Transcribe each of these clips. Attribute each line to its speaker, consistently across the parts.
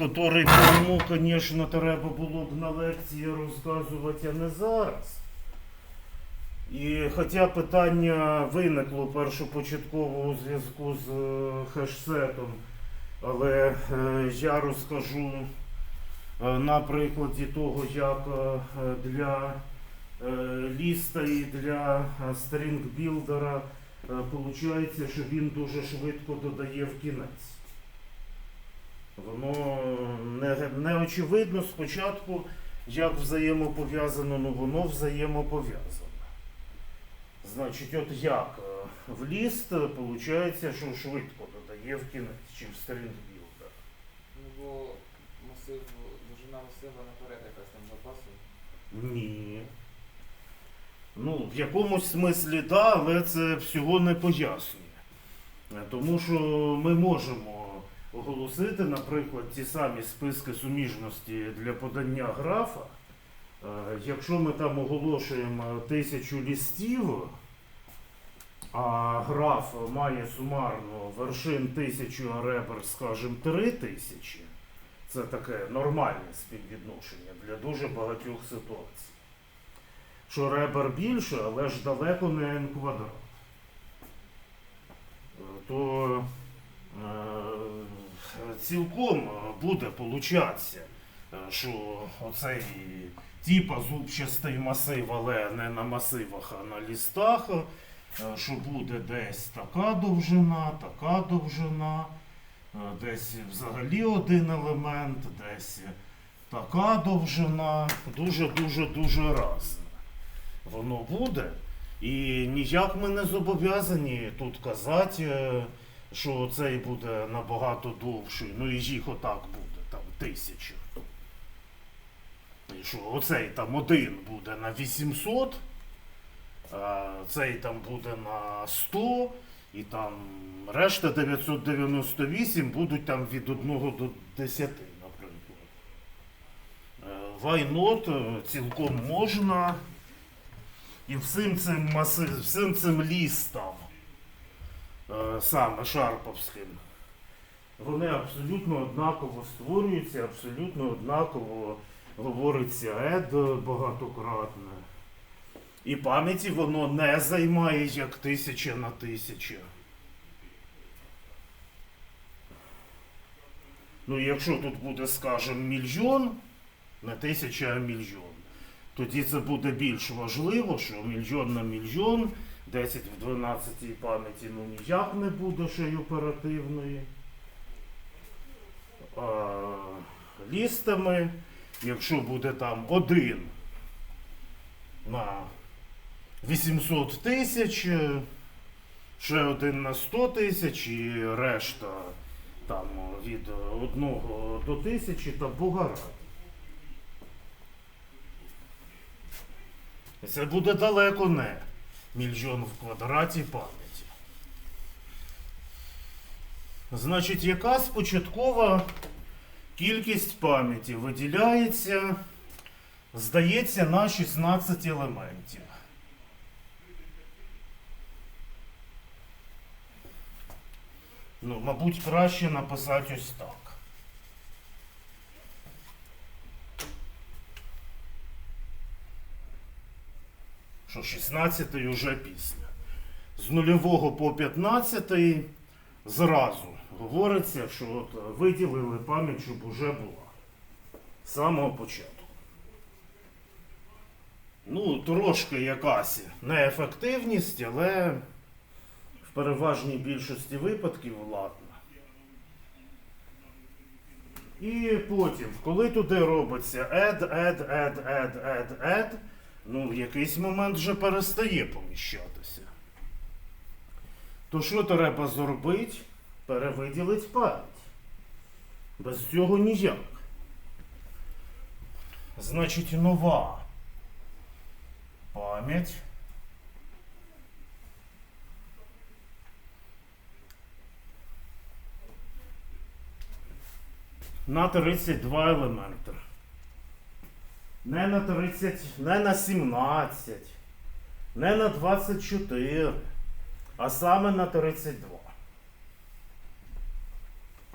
Speaker 1: котрий кому, звісно, треба було б на лекції розказувати, а не зараз. І хоча питання виникло першопочатково у зв'язку з е, хешсетом, але е, я розкажу е, на прикладі того, як для ліста і для стрінгбілдера виходить, що він дуже швидко додає в кінець. Воно не, не очевидно спочатку, як взаємопов'язано, ну воно взаємопов'язане. Значить, от як е, в ліст виходить, що швидко додає в кінець, чим в стрінгбілдер.
Speaker 2: Ну бо масив, довжина масива наперед якась там запасу.
Speaker 1: Ні. Ну, в якомусь смислі так, але це всього не пояснює. Е, Тому що ми можемо оголосити, наприклад, ті самі списки суміжності для подання графа. Е, Якщо ми там оголошуємо тисячу лістів, а граф має сумарно вершин тисячу, а ребер, скажімо, три тисячі, це таке нормальне співвідношення для дуже багатьох ситуацій. Що ребер більше, але ж далеко не n квадрат. Е, То цілком буде получатися, е, що оцей типа зубчастий масив, але не на масивах, а на лістах, е, що буде десь така довжина, така довжина, е, десь взагалі один елемент, десь така довжина, дуже-дуже-дуже разна. Воно буде. І ніяк ми не зобов'язані тут казати, е, що цей буде набагато довший. Ну і їх отак буде, там тисяча. І що оцей там один буде на 800, а цей там буде на 100, і там решта 998 будуть там від 1 до 10, наприклад. Е, not? Е, Цілком можна. І всім цим маси, всім цим лістам, саме Шарповським, вони абсолютно однаково створюються, абсолютно однаково говориться ед багатократне. І пам'яті воно не займає як тисяча на тисячу. Ну, якщо тут буде, скажімо, мільйон, не тисяча, а мільйон тоді це буде більш важливо, що мільйон на мільйон, 10 в 12 пам'яті ну ніяк не буде ще й оперативної. А, лістами, якщо буде там один на 800 тисяч, ще один на 100 тисяч і решта там від 1 до 1000 та Бога Це буде далеко не мільйон в квадраті пам'яті. Значить, якась початкова кількість пам'яті виділяється, здається, на 16 елементів. Ну, мабуть, краще написати ось так. Що 16 й уже після. З нульового по 15 зразу говориться, що от виділили пам'ять, щоб уже була. З самого початку. Ну, трошки якась неефективність, але в переважній більшості випадків ладно. І потім, коли туди робиться add, add, add, add, add, add, ну, в якийсь момент вже перестає поміщатися. То що треба зробити? Перевиділити пам'ять. Без цього ніяк. Значить, нова пам'ять. На 32 елементи. Не на 30, не на 17, не на 24, а саме на 32.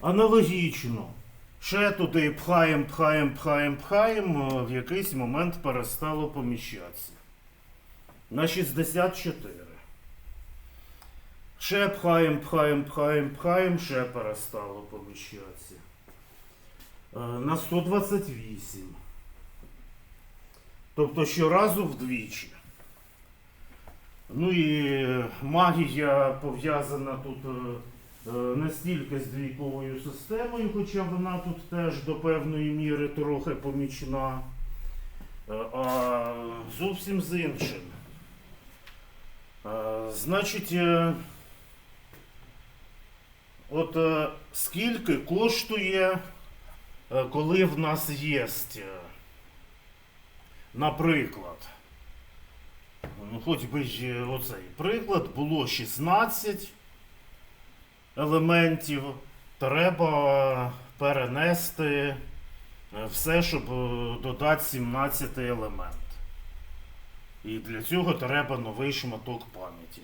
Speaker 1: Аналогічно Ще туди пхаєм, пхаєм, пхаєм, пхаєм, е, в якийсь момент перестало поміщатися. На 64. Ще пхаєм, пхаєм, пхаєм, пхаєм, ще перестало поміщатися. Е, На 128. Тобто щоразу вдвічі. Ну і магія пов'язана тут е, е, не стільки з двійковою системою, хоча вона тут теж до певної міри трохи помічна, е, а зовсім з іншим. Значить, от скільки коштує, коли в нас є, наприклад, ну, хоч би ж е, оцей приклад, було 16 елементів, треба перенести е, все, щоб е, додати 17 елемент. І для цього треба новий шматок пам'яті.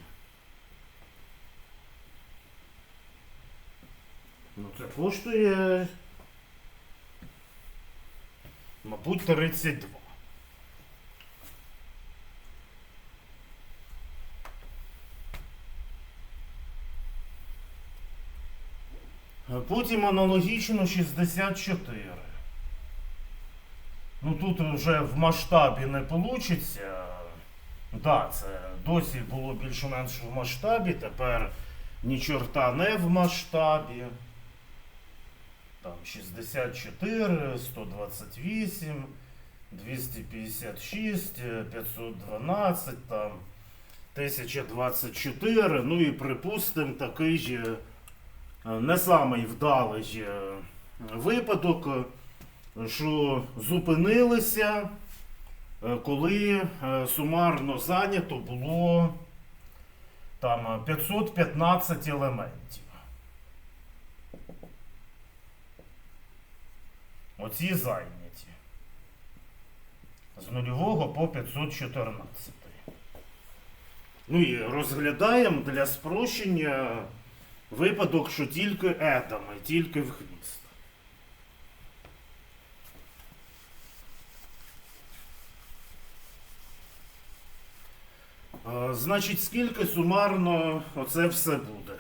Speaker 1: Ну, це коштує, мабуть, 32. Потім аналогічно 64. Ну тут вже в масштабі не вийде. Так, це досі було більш-менш в масштабі, тепер ні чорта не в масштабі. Там 64, 128, 256, 512, там 1024. Ну і припустимо такий же е, не самий вдалий е, випадок, е, що зупинилися, е, коли е, сумарно зайнято було там 515 елементів. Оці зайняті. З нульового по 514. Ну і розглядаємо для спрощення випадок, що тільки етами, тільки в хвіст. Е, Значить, скільки сумарно оце все буде?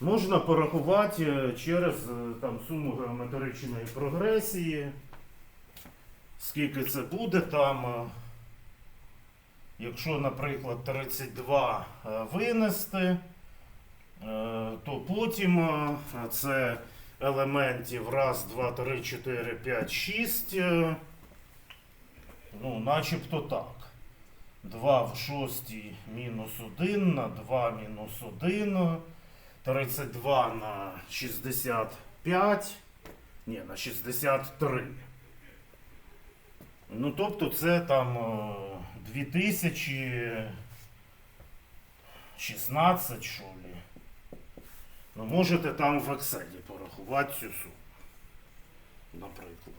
Speaker 1: Можна порахувати е, через е, там, суму геометричної прогресії. Скільки це буде там. Якщо, наприклад, 32 е, винести, е, то потім е, це елементів раз, два, три, чотири, п'ять, шість. е, Ну, начебто так. 2 в шостій мінус 1 на 2 мінус 1. 32 на 65. Ні, на 63. Ну, тобто це там е, 2016, що лі. Ну, можете там в Excel порахувати цю суму, наприклад.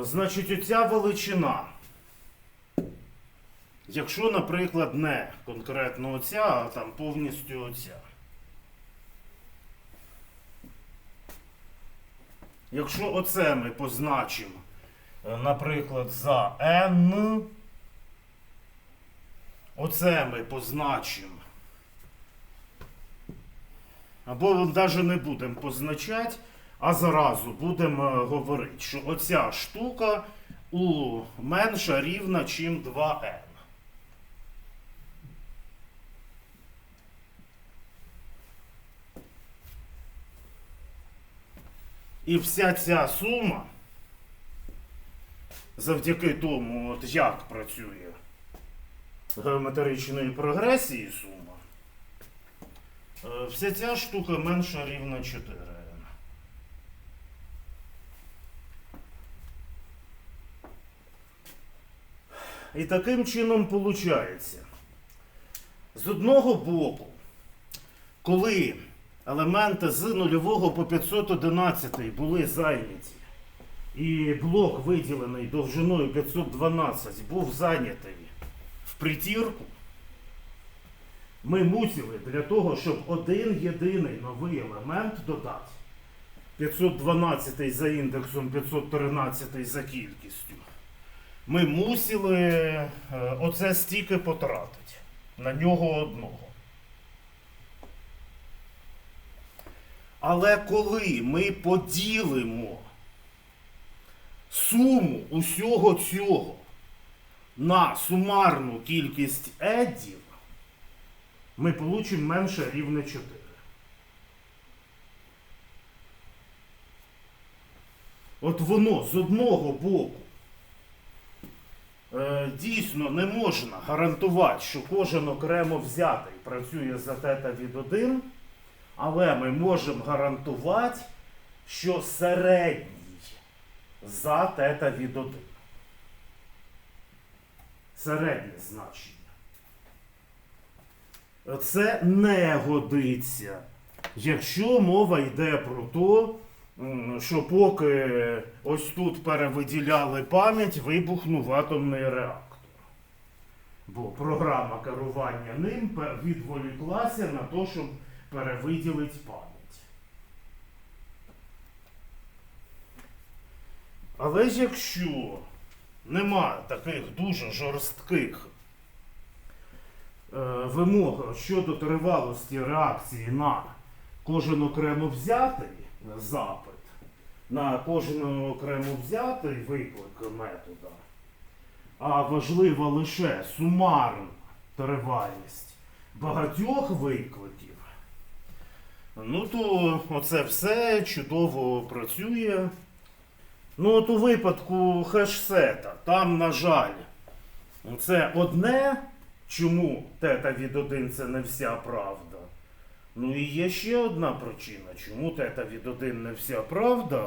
Speaker 1: Е, Значить, оця величина. Якщо, наприклад, не конкретно оця, а там повністю оця. Якщо оце ми позначимо, е, наприклад, за n, оце ми позначимо. Або навіть не будемо позначати, а зразу будемо е, говорити, що оця штука у менша рівна, чим 2n. І вся ця сума, завдяки тому, от як працює геометричної прогресії сума, е, вся ця штука менша рівна 4n. І таким чином виходить. З одного боку, коли елементи з 0 по 511 були зайняті, і блок, виділений довжиною 512, був зайнятий в притірку, Ми мусили для того, щоб один єдиний новий елемент додати. 512 за індексом, 513 за кількістю. Ми мусили е, оце стільки потратити на нього одного. Але коли ми поділимо суму усього цього на сумарну кількість едів, ми получимо менше рівне 4. От воно з одного боку е, дійсно не можна гарантувати, що кожен окремо взятий працює за тета від 1, але ми можемо гарантувати, що середній за тета від 1. Середнє значення. Це не годиться, якщо мова йде про те, що поки ось тут перевиділяли пам'ять, вибухнув атомний реактор. Бо програма керування ним відволіклася на те, щоб перевиділити пам'ять. Але ж якщо нема таких дуже жорстких е, вимог щодо тривалості реакції на кожен окремо взятий запит, на кожен окремо взятий виклик метода, а важлива лише сумарна тривалість багатьох викликів, ну то оце все чудово працює. Ну, от у випадку хешсета, там, на жаль, це одне, чому тета від 1 це не вся правда. Ну і є ще одна причина, чому тета від 1 не вся правда,